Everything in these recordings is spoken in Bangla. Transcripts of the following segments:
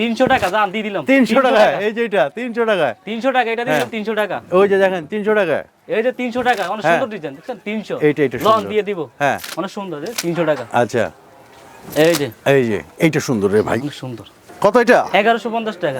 তিনশো টাকা দাম দিয়ে দিলাম। তিনশো টাকা এই যে এটা তিনশো টাকা। তিনশো টাকা এটা দিলাম হ্যাঁ। তিনশো টাকা। ওই যে দেখেন তিনশো টাকা। এই যে তিনশো টাকা অনেক হ্যাঁ। সুন্দর ডিজাইন দেখছেন? তিনশো। এইটা, এটা লন দিয়ে দিব। হ্যাঁ। অনেক সুন্দর যে তিনশো টাকা। আচ্ছা। এই যে। এই যে এইটা সুন্দর রে ভাই। অনেক সুন্দর। কত এটা? এগারোশো পঞ্চাশ টাকা।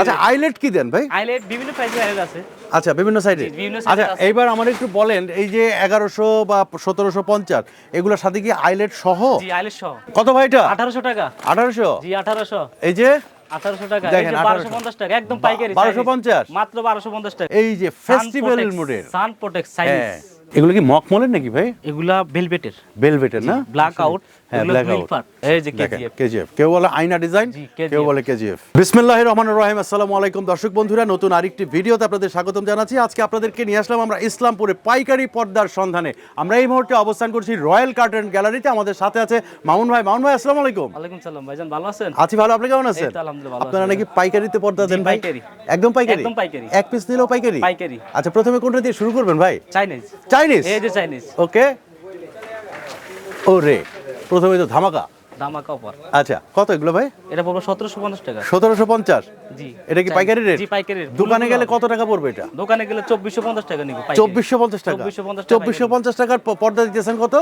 আচ্ছা আইলেট কি দেন ভাই? আইলেট বিভিন্ন প্রাইসের আইলেট আছে। আচ্ছা বিভিন্ন সাইডে আচ্ছা এইবার আমার একটু বলেন এই যে এগারোশো বা সতেরোশো পঞ্চাশ এগুলোর সাথে কি আইলেট সহ? জি আইলেট সহ। কত ভাই এটা? আঠারোশো টাকা। আঠারোশো? জি আঠারোশো। এই যে? আঠারোশো টাকা। দেখেন, বারোশো 1800 পঞ্চাশ টাকা একদম পাইকারি 1250 মাত্র বারোশো পঞ্চাশ টাকা। এই যে ফেস্টিভ্যাল মোডের সান প্রোটেক্ট হ্যাঁ। এগুলো কি মকমলের নাকি ভাই? এগুলা ভেলভেটের। বেলভেটের না? ব্ল্যাক আউট হ্যাঁ, black out। এই যে কেজিএফ কেজিএফ কেউ বলে আয়না ডিজাইন কেউ বলে কেজিএফ বিসমিল্লাহির রহমানির রহিম আসসালামু আলাইকুম। দর্শক বন্ধুরা নতুন আরেকটি ভিডিওতে আপনাদের স্বাগতম জানাচ্ছি। আজকে আপনাদেরকে নিয়ে আসলাম আমরা ইসলামপুরে পাইকারি পর্দার সন্ধানে। আমরা এই মুহূর্তে অবস্থান করছি রয়্যাল কার্টন গ্যালারিতে। আমাদের সাথে আছে মামুন ভাই। মামুন ভাই আসসালামু আলাইকুম। ওয়ালাইকুম সালাম ভাইজান ভালো আছেন? আছি ভালো আপনি কেমন আছেন? আলহামদুলিল্লাহ ভালো আপনারা নাকি পাইকারিতে পর্দা দেন ভাই? পাইকারি। একদম পাইকারি? একদম পাইকারি। এক পিস নিলেও পাইকারি? পাইকারি। আচ্ছা প্রথমে কোনটা দিয়ে শুরু করবেন ভাই? চাইনিজ। চাইনিজ এই যে চাইনিজ ওকে ওরে প্রথমে তো ধামাকা। দামাকা অফার আচ্ছা কত এগুলো ভাই? এটা পড়বে সতেরোশো পঞ্চাশ টাকা। সতেরোশো পঞ্চাশ? জি। এটা কি পাইকারি রেট জি পাইকারি rate। দোকানে গেলে কত টাকা পড়বে এটা? দোকানে গেলে চব্বিশশো পঞ্চাশ টাকা নিব চব্বিশশো পঞ্চাশ টাকা। 2450 টাকা চব্বিশশো পঞ্চাশ টাকার পর্দা দিতেছেন কত?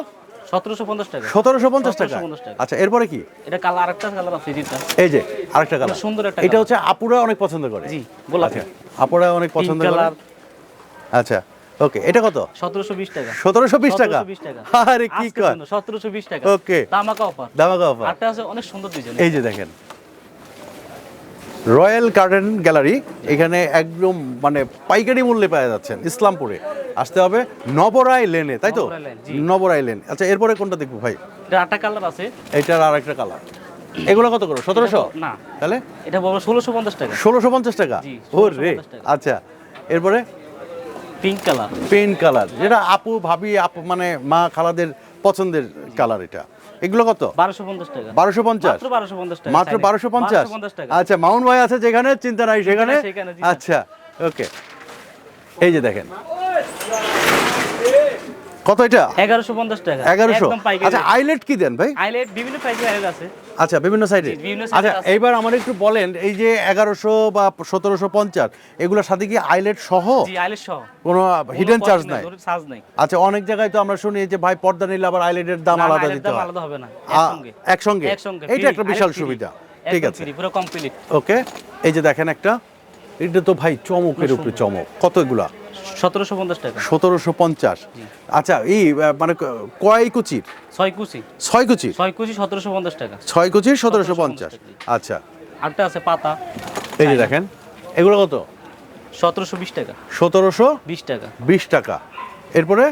সতেরোশো পঞ্চাশ টাকা। সতেরোশো পঞ্চাশ টাকা। 1750 টাকা। আচ্ছা এরপরে কি? এটা কালার আরেকটা কালার আছে যেটা। এই যে আরেকটা কালার। সুন্দর একটা এটা হচ্ছে আপুরা অনেক পছন্দ করে। জি গোলাপি। আচ্ছা আপুরা অনেক পছন্দ করে। আচ্ছা ওকে এটা কত? সতেরোশো বিশ টাকা। সতেরোশো বিশ টাকা? 1720 টাকা। আরে কি কর। সতেরোশো বিশ টাকা। Okay. দামাকা অফার দামাকা অফার আছে অনেক সুন্দর ডিজাইন এই যে দেখেন। রয়্যাল গার্ডেন গ্যালারি এখানে একদম মানে পাইকারি মূল্যে পাওয়া যাচ্ছেন ইসলামপুরে। আসতে হবে নবরাই লেনে তাই তো? নবরাই লেন, আচ্ছা এরপরে কোনটা দেখব ভাই? এটা আটটা কালার আছে। এটার আর একটা কালার এগুলো কত করে? সতেরোশো? না। তাহলে? এটা বলব ষোলোশো পঞ্চাশ টাকা। ষোলোশো পঞ্চাশ টাকা? ও রে 1650 টাকা। আচ্ছা এরপরে? পিঙ্ক কালার পেন কালার যেটা আপু ভাবি আপু মানে মা খালাদের পছন্দের কালার এটা। এগুলো কত? বারোশো পঞ্চাশ টাকা। বারোশো পঞ্চাশ? মাত্র বারোশো পঞ্চাশ আচ্ছা মাউন্ট ভাই আছে যেখানে? চিন্তা নাই সেখানে? আচ্ছা ওকে এই যে দেখেন। কত এটা? এগারোশো পঞ্চাশ টাকা। এগারোশো। একদম পাইকারি আচ্ছা আইলেট কি দেন ভাই? আইলেট বিভিন্ন প্রাইসের আইলেট আছে। আচ্ছা বিভিন্ন সাইডে আচ্ছা আছে। এইবার আমার একটু বলেন এই যে এগারোশো বা সতেরোশো পঞ্চাশ এগুলোর সাথে কি আইলেট সহ? জি আইলেট সহ। কোনো হিডেন চার্জ নাই চার্জ নাই। আচ্ছা অনেক জায়গায় তো আমরা শুনি যে ভাই পর্দা নিলে আবার আইলেটের দাম আলাদা দিতে হয়। আলাদা হবে না। একসঙ্গে। একসঙ্গে? এইটা একটা বিশাল সুবিধা। ঠিক আছে। পুরো কমপ্লিট ওকে এই যে দেখেন একটা। এটা তো ভাই চমকের উপরে চমক। কত এগুলা সতেরোশো পঞ্চাশ টাকা। সতেরোশো পঞ্চাশ। আচ্ছা এই মানে কয় কুচির ছয় কুচি। ছয় কুচির ছয় কুচি সতেরোশো পঞ্চাশ টাকা। ছয় সতেরোশো পঞ্চাশ। আচ্ছা। আরটা আছে পাতা। এই যে দেখেন এগুলো কত? সতেরোশো বিশ টাকা। সতেরোশো বিশ টাকা। বিশ টাকা। এরপরে?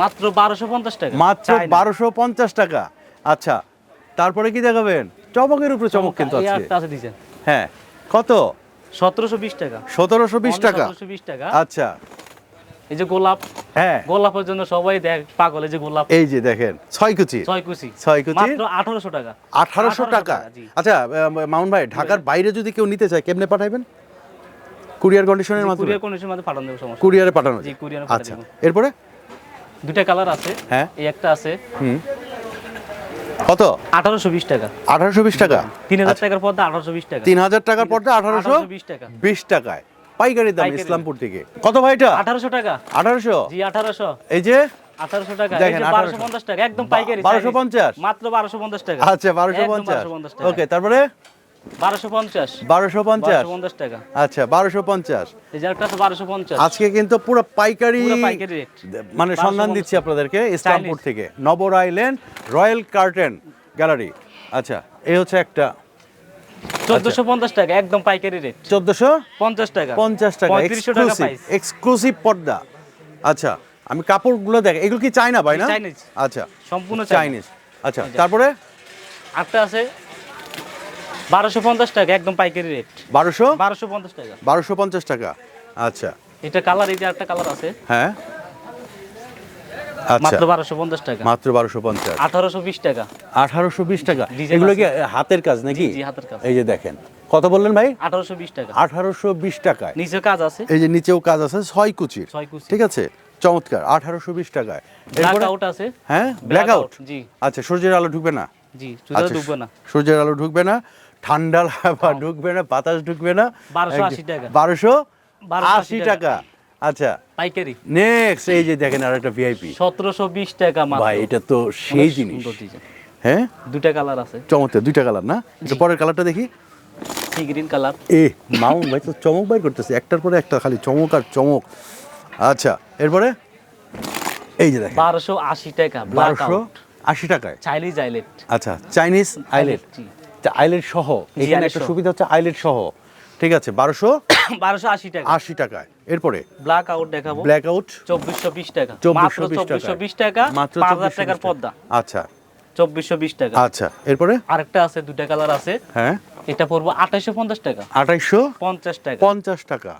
মাত্র বারোশো পঞ্চাশ টাকা। মাত্র বারোশো পঞ্চাশ টাকা। আচ্ছা তারপরে কি দেখাবেন? চমকের উপরে চমক কিন্তু আছে। হ্যাঁ কত? সতেরোশো বিশ টাকা। সতেরোশো বিশ টাকা? সতেরোশো বিশ টাকা। আচ্ছা। এই যে গোলাপ হ্যাঁ। গোলাপের জন্য সবাই দেখ পাগল এই যে গোলাপ। এই যে দেখেন ছয় কুচি। ছয় কুচি। ছয় কুচি। মাত্র আঠারোশো টাকা। আঠারোশো 1800 টাকা। আচ্ছা মাউন ভাই ঢাকার বাইরে যদি কেউ নিতে চায় কেমনে পাঠাবেন কুরিয়ার কন্ডিশনের মাধ্যমে? কুরিয়ার কন্ডিশনের মধ্যে পাঠানো দেবো সমস্যা কুরিয়ারে পাঠানো জি? কুরিয়ারে আচ্ছা। এরপরে? দুটা কালার আছে। হ্যাঁ। এই একটা আছে। হুম। কত? আঠারোশো বিশ টাকা। আঠারোশো বিশ টাকা? তিন হাজার টাকার পর্দা আঠারোশো বিশ টাকা। তিন হাজার টাকার পর্দা আঠারোশো 1820 টাকা। বিশ টাকায়। পাইকারি দাম ইসলামপুর থেকে। কত ভাই এটা? আঠারোশো টাকা। আঠারোশো? জি আঠারোশো। এই যে? আঠারোশো টাকা। দেখেন, বারোশো পঞ্চাশ টাকা একদম পাইকারি 1250 মাত্র বারোশো পঞ্চাশ টাকা। আচ্ছা বারোশো পঞ্চাশ। ওকে তারপরে? আচ্ছা একটা আজকে কিন্তু পুরো পাইকারি মানে সন্ধান দিচ্ছি আপনাদেরকে ইসলামপুর থেকে। নবর আইল্যান্ড রয়্যাল কার্টেন গ্যালারি। আচ্ছা এই হচ্ছে একটা। চোদ্দশো পঞ্চাশ টাকা একদম পাইকারি রেট চোদ্দশো পঞ্চাশ টাকা। পঞ্চাশ টাকা এক্সক্লুসিভ পর্দা। আচ্ছা আমি কাপড়গুলো দেখ এগুলো কি চায়না ভাই না? আচ্ছা। সম্পূর্ণ চাইনিজ আচ্ছা তারপরে? আটটা আছে বারোশো পঞ্চাশ টাকা একদম পাইকারি রেট বারোশো? বারোশো পঞ্চাশ টাকা। বারোশো পঞ্চাশ টাকা। আচ্ছা। এটা কালার এই যে একটা কালার আছে। হ্যাঁ। মাত্র বারোশো পঞ্চাশ টাকা। মাত্র বারোশো পঞ্চাশ। আঠারোশো বিশ টাকা। আঠারোশো বিশ টাকা। এগুলো কি হাতের কাজ নাকি? হাতের কাজ। এই যে দেখেন। কত বললেন ভাই? আঠারোশো বিশ টাকা। আঠারোশো বিশ টাকায়। নিচে কাজ আছে। এই যে নিচেও কাজ আছে ছয় কুচির। ঠিক আছে? চমৎকার। আঠারোশো বিশ টাকায়। ব্ল্যাক আছে। হ্যাঁ? জি। আচ্ছা সূর্যের আলো ঢুকবে না? জি চুলা আচ্ছা, ডুববে না। সূর্যের আলো ঢুকবে না। ঠান্ডা হাওয়া ঢুকবে না বাতাস ঢুকবে না। 1280 টাকা। বারোশো 1280 আশি টাকা। আচ্ছা। পাইকারি। নেক্সট এই যে দেখেন আর একটা ভিআইপি সতেরোশো বিশ টাকা ভাই এটা তো সেই জিনিস। হ্যাঁ? দুটা কালার আছে। চমৎকার দুইটা কালার না? একটু পরের কালারটা দেখি। Sea green colour. এ মাউন ভাই তো চমক বাই করতেছে। একটার পরে একটা খালি চমক আর চমক। আচ্ছা এরপরে? এই যে দেখেন। বারোশো আশি টাকা বারোশো আশি টাকায়। চাইনিজ আইলেট আচ্ছা চাইনিজ আইলেট। আইলেট সহ এখানে একটা সুবিধা হচ্ছে আইলেট সহ। ঠিক আছে বারোশো বারোশো আশি টাকা। আশি টাকায়। এরপরে? ব্ল্যাক আউট দেখাবো। ব্ল্যাক আউট চব্বিশশো বিশ টাকা। চব্বিশশো বিশ টাকা মাত্র পাঁচ হাজার টাকার টাকা। পর্দা আচ্ছা। চব্বিশশো বিশ টাকা। আচ্ছা এরপরে? আরেকটা আছে দুটা কালার আছে। হ্যাঁ। এটা পড়ব আঠাইশো পঞ্চাশ টাকা। আঠাইশো পঞ্চাশ টাকা। পঞ্চাশ টাকা।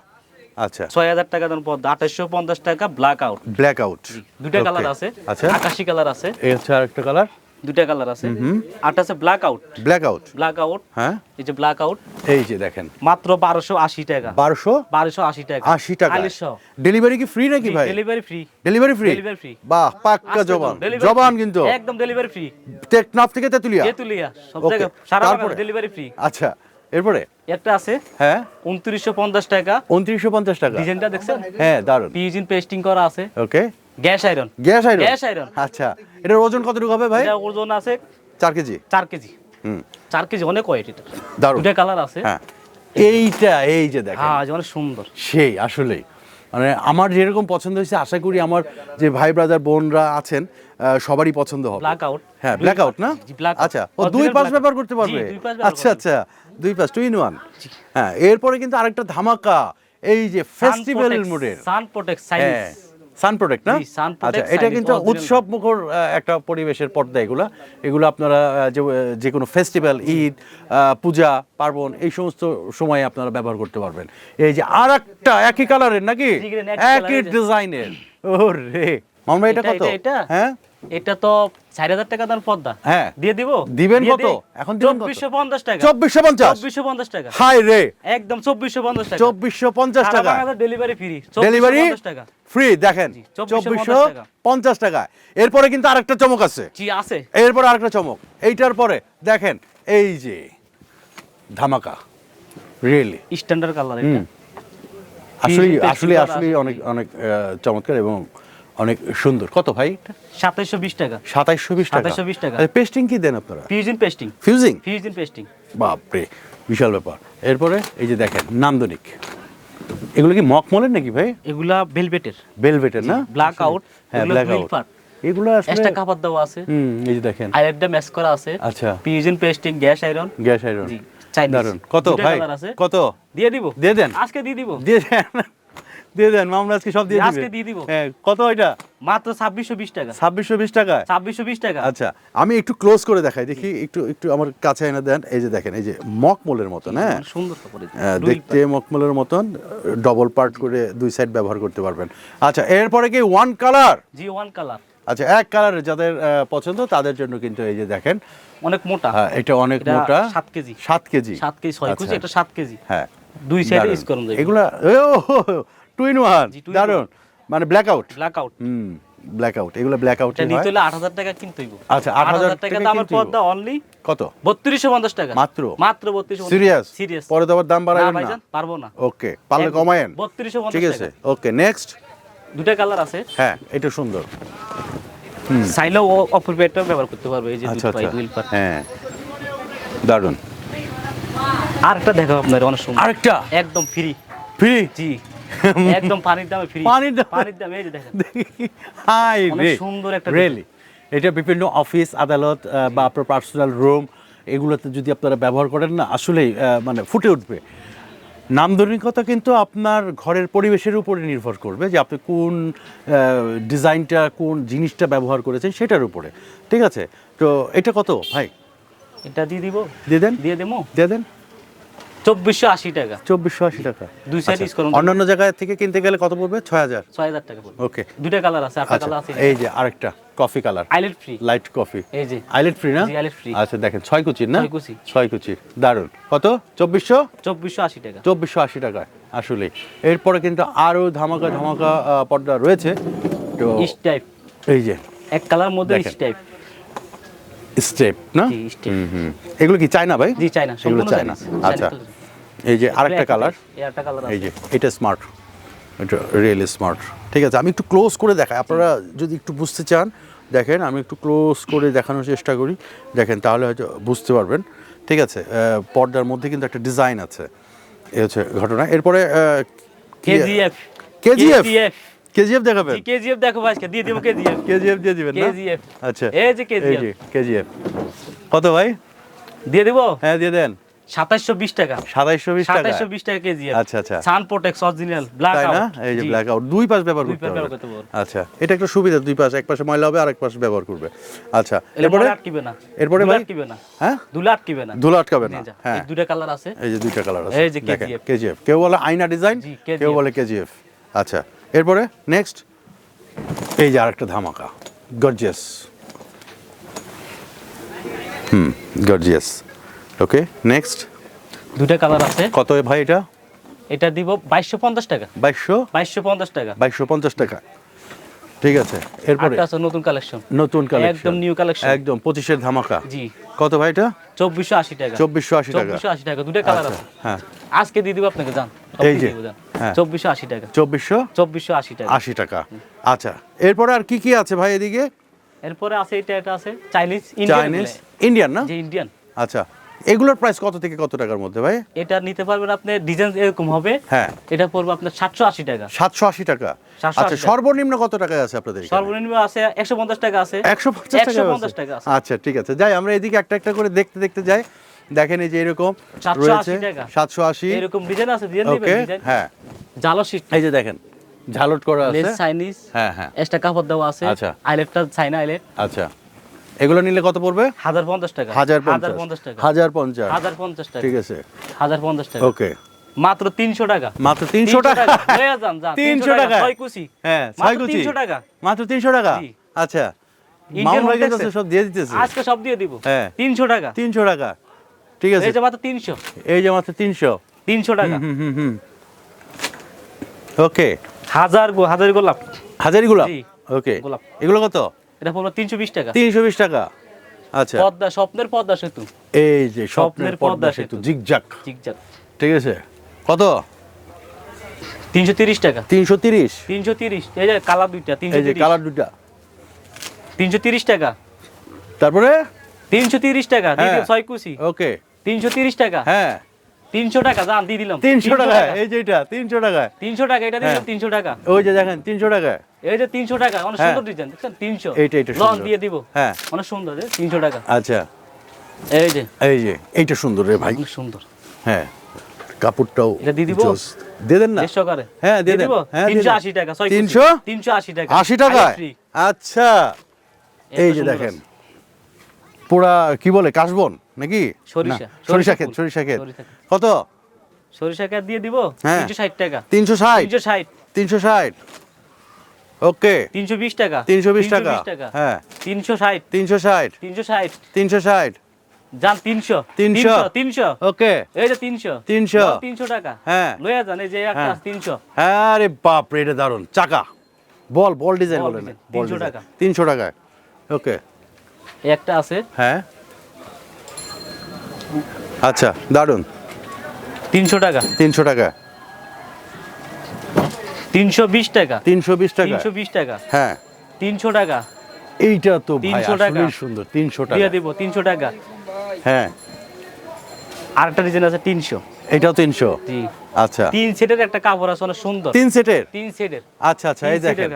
আচ্ছা। ছয় হাজার টাকা দাম পর্দা আঠাইশো পঞ্চাশ টাকা ব্ল্যাক আউট ব্ল্যাক আউট দুটা কালার আছে আচ্ছা। আকাশি কালার আছে। হচ্ছে আরেকটা কালার। দুটা কালার আছে। আরটা আছে black out black out black out হ্যাঁ। এই যে ব্ল্যাক আউট এই যে দেখেন। মাত্র বারোশো আশি টাকা। বারোশো বারোশো আশি টাকা। আশি টাকা। ডেলিভারি কি ফ্রি নাকি ভাই? Delivery free delivery free Delivery free। বাহ পাক্কা জবান। জবান কিন্তু। একদম ডেলিভারি ফ্রি টেকনাফ থেকে তেতুলিয়া? তেতুলিয়া। সব জায়গায় সারা তারপরে? ডেলিভারি ফ্রি আচ্ছা এরপরে? একটা আছে। হ্যাঁ। উনত্রিশশো পঞ্চাশ টাকা। উনত্রিশশো পঞ্চাশ টাকা। ডিজাইনটা দেখছেন? হ্যাঁ দারুণ পিউজিন পেস্টিং করা আছে। Okay gas iron. Gas iron gas iron. আচ্ছা। এটার ওজন কতটুকু হবে ভাই? এটা ওজন আছে চার কেজি। চার কেজি। হুম। চার কেজি অনেক ওয়েট এটা। দারুণ দুটা কালার আছে। হ্যাঁ। এইটা এই যে দেখেন। হ্যাঁ অনেক সুন্দর। সেই আসলেই। মানে আমার যেরকম পছন্দ হয়েছে আশা করি আমার যে ভাই ব্রাদার বোনরা আছেন সবারই পছন্দ হবে। ব্ল্যাক আউট হ্যাঁ ব্ল্যাক আউট না? আচ্ছা ও দুই পাশ ব্যবহার করতে পারবে? আচ্ছা আচ্ছা। দুই পাশ টু ইন ওয়ান হ্যাঁ এরপরে কিন্তু আরেকটা ধামাকা এই যে ফেস্টিভ্যাল মোডের সান প্রোটেক্ট সাইনিস সান প্রোডাক্ট না? আচ্ছা এটা কিন্তু উৎসব মুখর একটা পরিবেশের পর্দা এগুলো। এগুলো আপনারা যে যে কোনো ফেস্টিভ্যাল ঈদ পূজা পার্বণ এই সমস্ত সময়ে আপনারা ব্যবহার করতে পারবেন। এই যে আর একটা একই কালারের নাকি? একই ডিজাইনের ও রে মামুন এটা কত? এটা? হ্যাঁ? এটা তো চার হাজার টাকা দাম হ্যাঁ। দিয়ে দিব? দিবেন কত? এখন চব্বিশশো পঞ্চাশ টাকা। চব্বিশশো পঞ্চাশ? চব্বিশশো পঞ্চাশ টাকা। হাই রে। একদম চব্বিশশো পঞ্চাশ টাকা। চব্বিশশো পঞ্চাশ টাকা। ডেলিভারি ফ্রি ডেলিভারি টাকা। ফ্রি দেখেন চব্বিশশো পঞ্চাশ টাকা। এরপরে কিন্তু আরেকটা চমক আছে। জি আছে। এরপর আরেকটা চমক। এইটার পরে দেখেন এই যে ধামাকা। রিয়েলি স্ট্যান্ডার্ড কালার এটা। আসলে আসলে আসলে অনেক অনেক চমৎকার এবং অনেক সুন্দর। কত ভাই? সাতাইশশো বিশ টাকা। সাতাইশশো বিশ টাকা। 2720 টাকা। পেস্টিং কি দেন আপনারা? Fusing pasting fusing fusing pasting বাপরে বিশাল ব্যাপার। এরপরে এই যে দেখেন নান্দনিক। এগুলো কি মকমলের নাকি ভাই? এগুলা ভেলভেটের বেলভেটের না? ব্ল্যাক আউট হ্যাঁ ব্ল্যাক আউট এগুলো আসলে কাপড় দেওয়া আছে। হুম এই যে দেখেন। আইলেটটা ম্যাচ করা আছে। আচ্ছা। Fusing pasting gas iron gas iron জি। দারুণ কত ভাই। কত? দিয়ে দিব। দিয়ে দেন। আজকে দিয়ে দিব। দিয়ে দেন। দিয়ে দেন মামলা আজকে সব দিয়ে আজকে দিয়ে দিব। হ্যাঁ কত এটা? মাত্র ছাব্বিশশো বিশ টাকা। ছাব্বিশশো বিশ টাকায় ছাব্বিশশো বিশ টাকা। আচ্ছা আমি একটু ক্লোজ করে দেখাই দেখি একটু একটু আমার কাছে এনে দেন। এই যে দেখেন এই যে মকমলের মতন হ্যাঁ? সুন্দর কাপড় এটা। হ্যাঁ, দেখতে মকমলের মতন ডবল পার্ট করে দুই সাইড ব্যবহার করতে পারবেন। আচ্ছা এরপরে কি ওয়ান কালার জি ওয়ান কালার আচ্ছা এক কালারের যাদের পছন্দ তাদের জন্য কিন্তু এই যে দেখেন। অনেক মোটা। হ্যাঁ, এটা অনেক এটা মোটা। সাত কেজি। সাত কেজি। সাত কেজি ছয় কেজি আচ্ছা। এটা সাত কেজি। হ্যাঁ। দুই সাইডে। ইউজ করুন এগুলা টু ইন ওয়ান দারুণ মানে black out black out hmm black out এগুলো ব্ল্যাক আউট এটা নিতে হলে আট হাজার টাকা কিনতে হইব। আচ্ছা, 8,000 টাকা দামের পর্দা অনলি কত? বত্রিশশো পঞ্চাশ টাকা। মাত্র? মাত্র বত্রিশশো সিরিয়াস সিরিয়াস পরে তো আবার দাম বাড়াবেন না পারব না। ওকে পারলে কমায়েন। বত্রিশশো ঠিক আছে ওকে নেক্সট দুটা কালার আছে। হ্যাঁ এটা সুন্দর। চাইলেও অপর পেটটা ব্যবহার করতে পারবে এই যে আচ্ছা দুটো আচ্ছা। হুইল পার্ট হ্যাঁ। দারুণ আর একটা দেখাবো আপনার অনেক সুন্দর। আরেকটা? একদম ফ্রি ফ্রি জি। একদম পানির দামে ফ্রি পানির দামে? পানির দামে এই দেখেন। হাই রে। সুন্দর একটা রিয়েলি এটা বিভিন্ন অফিস আদালত বা আপনার পার্সোনাল রুম এগুলোতে যদি আপনারা ব্যবহার করেন না আসলেই মানে ফুটে উঠবে। নান্দনিকতা কিন্তু আপনার ঘরের পরিবেশের উপরে নির্ভর করবে যে আপনি কোন ডিজাইনটা কোন জিনিসটা ব্যবহার করেছেন সেটার উপরে। ঠিক আছে? তো এটা কত ভাই? এটা দিয়ে দিব। দিয়ে দেন? দিয়ে দেবো। দিয়ে দেন? চব্বিশশো আশি টাকা। চব্বিশশো আশি টাকা। দুই সাইড আচ্ছা, ইউজ করুন। অন্যান্য থেকে কিনতে গেলে কত পড়বে? ছয় হাজার। ছয় হাজার টাকা পড়বে। ওকে কালার আছে আটটা আচ্ছা। কালার আছে। এই যে আরেকটা coffee colour eyelet free light coffee এই যে। আইলেট ফ্রি না? আচ্ছা দেখেন ছয় কুচির না? ছয় কুচি। ছয় দারুণ কত? চব্বিশশো? চব্বিশশো আশি টাকা। চব্বিশশো আশি টাকায় আসলে এরপরে কিন্তু আরও ধামাকা ধামাকা পর্দা রয়েছে। তো ইস টাইপ এই যে। এক কালার মধ্যে দেখেন। ইস টাইপ স্টেপ না। এগুলো কি চায়না ভাই? জি চাই না এগুলো চায়না। আচ্ছা। এই যে আরেকটা কালার এই একটা কালার এই যে এটা স্মার্ট এটা রিয়েলি স্মার্ট ঠিক আছে আমি একটু ক্লোজ করে দেখাই। আপনারা যদি একটু বুঝতে চান দেখেন আমি একটু ক্লোজ করে দেখানোর চেষ্টা করি। দেখেন তাহলে হয়তো বুঝতে পারবেন। ঠিক আছে পর্দার মধ্যে কিন্তু একটা ডিজাইন আছে। এ হচ্ছে ঘটনা। এরপরে কেজিএফ কেজিএফ কেজিএফ দেখাবেন? কেজিএফ দেখো আজকে দিয়ে দিব কেজিএফ। কেজিএফ দিয়ে দিবেন না? KGF আচ্ছা এই যে যে কেজিএফ। কত ভাই? দিয়ে দিব? হ্যাঁ দিয়ে দেন। সাতাইশশো বিশ টাকা। সাতাইশশো বিশ টাকা। সাতাইশশো বিশ টাকা কেজি আচ্ছা, আচ্ছা। সান প্রোটেক্স অরিজিনাল ব্ল্যাক না? এই যে ব্ল্যাক আউট দুই পাশ ব্যবহার করতে। আচ্ছা এটা একটা সুবিধা দুই পাশ এক পাশে ময়লা হবে আর এক পাশে ব্যবহার করবে। আচ্ছা এরপরে? আটকিবে না। এরপরে ভাই? আটকিবে না। হ্যাঁ? ধুলা আটকিবে না। ধুলো আটকাবে না। হ্যাঁ। এই দুটা কালার আছে। এই যে দুইটা কালার আছে। এই যে KGF কেজিএফ। কেউ বলে আয়না ডিজাইন কেউ বলে কেজিএফ। আচ্ছা এরপরে নেক্সট এই যে আরেকটা ধামাকা গর্জিয়াস হুম গর্জিয়াস ওকে নেক্সট দুটা কালার আছে। কত ভাই এটা? এটা দিব বাইশশো পঞ্চাশ টাকা। বাইশশো? বাইশশো পঞ্চাশ টাকা। বাইশশো পঞ্চাশ টাকা। ঠিক আছে এরপরে? আছে নতুন কালেকশন নতুন কালেকশন একদম new collection। একদম পঁচিশের ধামাকা। জি। কত ভাই এটা? চব্বিশশো আশি টাকা। চব্বিশশো আশি টাকা। চব্বিশশো আশি টাকা দুটা কালার আচ্ছা, আছে। হ্যাঁ। আজকে দিয়ে দিব আপনাকে যান। এই যে। চব্বিশশো আশি টাকা। চব্বিশশো? চব্বিশশো আশি টাকা। আশি টাকা। আচ্ছা এরপরে আর কি কি আছে ভাই এদিকে? এরপরে আছে এটা এটা আছে চাইনিজ চাইনিজ ইন্ডিয়ান না? ইন্ডিয়ান আচ্ছা এগুলোর প্রাইস কত থেকে কত টাকার মধ্যে ভাই? এটা নিতে পারবেন আপনি ডিজাইন এরকম হবে। হ্যাঁ। এটা পড়বে আপনার সাতশো আশি টাকা। সাতশো আশি টাকা। আচ্ছা সর্বনিম্ন কত টাকায় আছে আপনাদের সর্বনিম্ন আছে একশো পঞ্চাশ টাকা আছে। একশো পঞ্চাশ টাকা 150 টাকা আছে। আচ্ছা ঠিক আছে। যাই আমরা এদিকে একটা একটা করে দেখতে দেখতে যাই। দেখেন এই যে এরকম রয়েছে টাকা। সাতশো আশি। এরকম ডিজাইন আছে ডিজাইন? হ্যাঁ। জালো সিস্ট এই যে দেখেন ঝালট করা লেস আছে চাইনিজ হ্যাঁ হ্যাঁ। এক্সট্রা কাপড় দেওয়া আছে। আচ্ছা। আইলেটটা চাইনা আইলেট আচ্ছা। এগুলো নিলে কত পড়বে? হাজার পঞ্চাশ টাকা। হাজার পঞ্চাশ। টাকা। হাজার পঞ্চাশ। হাজার পঞ্চাশ টাকা। ঠিক আছে। হাজার পঞ্চাশ টাকা। ওকে মাত্র তিনশো টাকা। মাত্র তিনশো টাকা? লয়ে যান, যান, 300 টাকা? ছয় কুচি। হ্যাঁ মাত্র ছয় কুচি। 300 টাকা। মাত্র তিনশো টাকা? আচ্ছা। মাউন্ট হয়ে গেছে সব দিয়ে দিতেছে। আজকে সব দিয়ে দিব। হ্যাঁ। তিনশো টাকা। তিনশো টাকা। ঠিক আছে। এই যে মাত্র তিনশো। এই যে মাত্র তিনশো। তিনশো টাকা। হুম হুম হুম ওকে। হাজার গো হাজার গোলাপ। হাজারি গোলাপ? ওকে। গোলাপ। এগুলো কত? এটা পড়ল তিনশো বিশ টাকা। তিনশো বিশ টাকা। আচ্ছা। পদ্মা স্বপ্নের পদ্মা সেতু। এই যে স্বপ্নের পদ্মা সেতু। জিগজাক ঠিক আছে। কত? তিনশো তিরিশ টাকা। তিনশো তিরিশ। তিনশো তিরিশ। এই যে কালার দুইটা তিনশো এই যে কালার দুটা তিনশো তিরিশ টাকা। তারপরে? তিনশো তিরিশ টাকা। হ্যাঁ। ছয় কুচি ওকে। তিনশো তিরিশ টাকা? হ্যাঁ। তিনশো টাকা দাম দিয়ে দিলাম। তিনশো টাকা এই যে এটা তিনশো টাকা। তিনশো টাকা এটা দিলাম হ্যাঁ। তিনশো টাকা। ওই যে দেখেন তিনশো টাকা। এই যে তিনশো টাকা অনেক হ্যাঁ। সুন্দর ডিজাইন দেখছেন? তিনশো। এইটা, এইটা লন দিয়ে দিব। হ্যাঁ। অনেক সুন্দর তিনশো টাকা। আচ্ছা। এই যে। এই যে এইটা সুন্দর রে ভাই। সুন্দর। হ্যাঁ কাপড়টাও এটা দিয়ে দিব? দিয়ে দেন না? দেড় সকারে হ্যাঁ, দিয়ে। দিব? হ্যাঁ, তিনশো আশি টাকা তিনশো? তিনশো আশি টাকা। আশি free। আচ্ছা। এই যে দেখেন। পুরা কি বলে কাশবন? নাকি? সরিষা, সরিষা ক্ষেত সরিষা ক্ষেত। কত? সরিষা কাঠ দিয়ে দিব? হ্যাঁ। তিনশো ষাট টাকা। তিনশো ষাট? তিনশো ষাট। তিনশো ষাট? ওকে। তিনশো বিশ টাকা। তিনশো বিশ টাকা? টাকা। হ্যাঁ। তিনশো ষাট। তিনশো ষাট? তিনশো ষাট। তিনশো ষাট? যান তিনশো। তিনশো। তিনশো ওকে। এই যে তিনশো। তিনশো। তিনশো টাকা। হ্যাঁ। লইয়া যান এই যে হ্যাঁ। আছে আরে বাপ রে এটা দারুণ চাকা। বল বল ডিজাইন বল বলেন। design, বল 300 ডিজাইন। টাকা। তিনশো টাকায়। ওকে। একটা আছে। হ্যাঁ। আচ্ছা দারুণ তিনশো টাকা। তিনশো টাকা। তিনশো বিশ টাকা। তিনশো বিশ টাকা। তিনশো বিশ টাকা। হ্যাঁ। তিনশো টাকা। এইটা তো 300 টাকা। সুন্দর তিনশো টাকা। দিয়ে দিব তিনশো টাকা। হ্যাঁ। আরেকটা ডিজাইন আছে তিনশো। এটাও তিনশো? আচ্ছা। তিন সেটের একটা কাপড় আছে অনেক সুন্দর। তিন সেটের? তিন সেটের। আচ্ছা আচ্ছা এই দেখেন।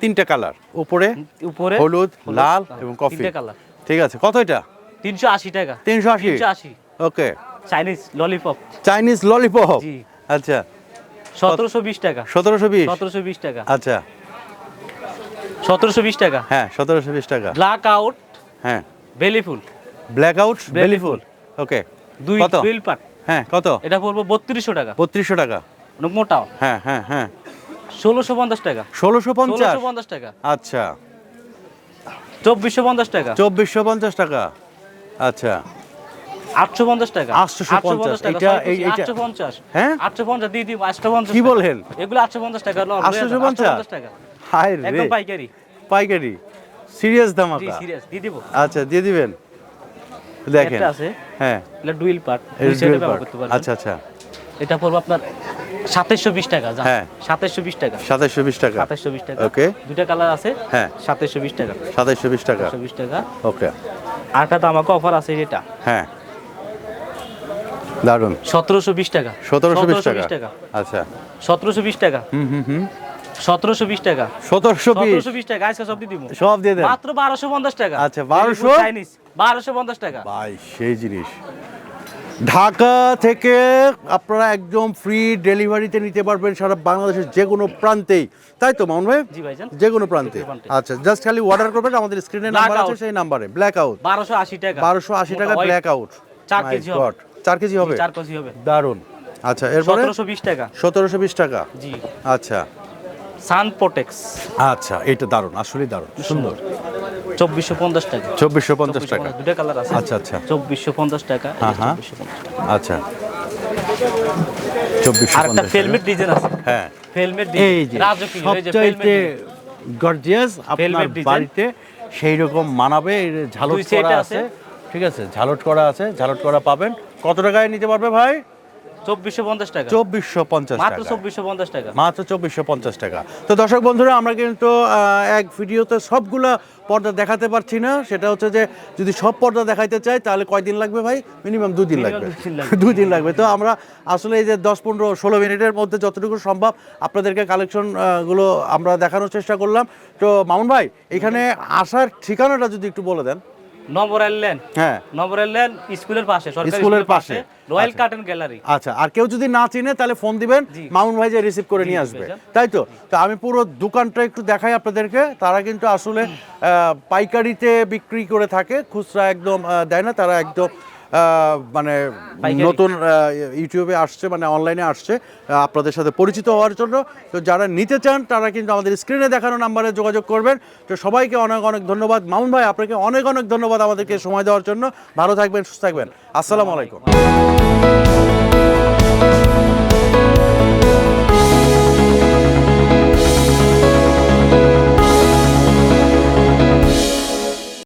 তিনটা কালার। উপরে উপরে হলুদ লাল এবং কফি। তিনটে কালার। ঠিক আছে কত এটা? তিনশো আশি টাকা। তিনশো আশি। তিনশো আশি। Okay Chinese lollipop Chinese lollipop জি। আচ্ছা। সতেরোশো বিশ টাকা। সতেরোশো বিশ? সতেরোশো বিশ টাকা। আচ্ছা। সতেরোশো বিশ টাকা। হ্যাঁ সতেরোশো বিশ টাকা। ব্ল্যাক আউট হ্যাঁ। বেলি ফুল ব্ল্যাক আউট Belly বেলিফুল ওকে দুই টুয়েল পাট হ্যাঁ কত? এটা পড়ব বত্রিশশো টাকা। বত্রিশশো টাকা। মোটাও। হ্যাঁ হ্যাঁ হ্যাঁ। ষোলোশো পঞ্চাশ টাকা। ষোলোশো পঞ্চাশ? পঞ্চাশ টাকা। আচ্ছা। চব্বিশশো পঞ্চাশ টাকা। চব্বিশশো পঞ্চাশ টাকা। আচ্ছা। আটশো পঞ্চাশ টাকা। 850 টাকা এটা- এই- এইটা- আটশো পঞ্চাশ। হ্যাঁ? আটশো পঞ্চাশ দিয়ে দিব আটশো পঞ্চাশ কি বলেন? এগুলো আটশো পঞ্চাশ টাকা লন, 850 টাকা। হায় রে। পাইকারি। পাইকারি। সিরিয়াস ধামাকা সিরিয়াস দিয়ে দিব। আচ্ছা দিয়ে দিবেন? দেখেন। আছে হ্যাঁ। এটা পার্ট। এটা আচ্ছা আচ্ছা। এটা পড়বে আপনার সাতাইশশো বিশ টাকা হ্যাঁ। সাতাইশশো বিশ টাকা। সাতাইশশো বিশ টাকা। সাতাইশশো বিশ টাকা। ওকে। দুইটা কালার আছে। হ্যাঁ। সাতাইশশো বিশ টাকা। সাতাইশশো বিশ টাকা। বিশ টাকা। ওকে। আর একটা আমাকে অফার আছে যেটা। হ্যাঁ। দারুণ সতেরোশো বিশ টাকা। সতেরোশো বিশ টাকা? আচ্ছা। সতেরোশো বিশ টাকা। হুম হুম হুম। সতেরোশো বিশ টাকা। সতেরোশো সতেরোশো বিশ টাকা আজকে সব দিয়ে দিব। সব দিয়ে দেন। মাত্র বারোশো পঞ্চাশ টাকা। আচ্ছা, 1200? চাইনিজ বারোশো? পঞ্চাশ টাকা। ভাই সেই জিনিস। ঢাকা থেকে আপনারা একদম ফ্রি ডেলিভারিতে নিতে পারবেন সারা বাংলাদেশের যে কোনো প্রান্তেই। তাই তো মামুন ভাই? জি ভাইজান। যে কোনো প্রান্তে। আচ্ছা জাস্ট খালি অর্ডার করবেন আমাদের স্ক্রিনে নাম্বার আছে সেই নাম্বারে ব্ল্যাক আউট বারোশো আশি টাকা। বারোশো আশি টাকা ব্ল্যাক আউট চার কেজি। চার কেজি হবে? চার কেজি হবে। দারুণ আচ্ছা এরপরে? সতেরোশো বিশ টাকা। সতেরোশো বিশ টাকা? জি। আচ্ছা। সান প্রোটেক্স। আচ্ছা এটা দারুণ আসলেই দারুণ সুন্দর। চব্বিশশো পঞ্চাশ টাকা। চব্বিশশো পঞ্চাশ টাকা। দুটো কালার আছে। আচ্ছা, আচ্ছা। চব্বিশশো পঞ্চাশ টাকা হ্যাঁ, হ্যাঁ। আচ্ছা। চব্বিশশো আর একটা ফেলমেট ডিজাইন আছে। হ্যাঁ। ফেলমেট এই যে রাজকীয় এই যে সবচাইতে গর্জিয়াস আপনার বাড়িতে সেই রকম মানাবে ঝালট করা। আছে। ঠিক আছে ঝালট করা আছে ঝালট করা পাবেন। কত টাকায় নিতে পারবে ভাই? চব্বিশশো পঞ্চাশ টাকা। চব্বিশশো পঞ্চাশ মাত্র চব্বিশশো পঞ্চাশ টাকা। মাত্র চব্বিশশো পঞ্চাশ টাকা। তো দর্শক বন্ধুরা আমরা কিন্তু এক ভিডিওতে সবগুলা পর্দা দেখাতে পারছি না। সেটা হচ্ছে যে যদি সব পর্দা দেখাইতে চাই তাহলে কয়দিন লাগবে ভাই? মিনিমাম দুদিন লাগবে। দুদিন লাগবে। তো আমরা আসলে এই যে দশ পনেরো ষোলো মিনিটের মধ্যে যতটুকু সম্ভব আপনাদেরকে কালেকশনগুলো আমরা দেখানোর চেষ্টা করলাম। তো মামুন ভাই এখানে আসার ঠিকানাটা যদি একটু বলে দেন। হ্যাঁ। স্কুলের পাশে সরকারি স্কুলের পাশে। রয়্যাল আচ্ছা। গ্যালারি আচ্ছা আর কেউ যদি না চিনে তাহলে ফোন দিবেন। জি। মামুন ভাই যে রিসিভ করে নিয়ে আসবে। তাই তো? তো আমি পুরো দোকানটা একটু দেখাই আপনাদেরকে। তারা কিন্তু আসলে আহ, পাইকারিতে বিক্রি করে থাকে। খুচরা একদম দেয় না তারা একদম মানে। নতুন ইউটিউবে আসছে মানে অনলাইনে আসছে আপনাদের সাথে পরিচিত হওয়ার জন্য। তো যারা নিতে চান তারা কিন্তু আমাদের স্ক্রিনে দেখানো নাম্বারে যোগাযোগ করবেন। তো সবাইকে অনেক অনেক ধন্যবাদ। মামুন ভাই আপনাকে অনেক অনেক ধন্যবাদ আমাদেরকে সময় দেওয়ার জন্য। ভালো থাকবেন সুস্থ থাকবেন। আসসালামু আলাইকুম।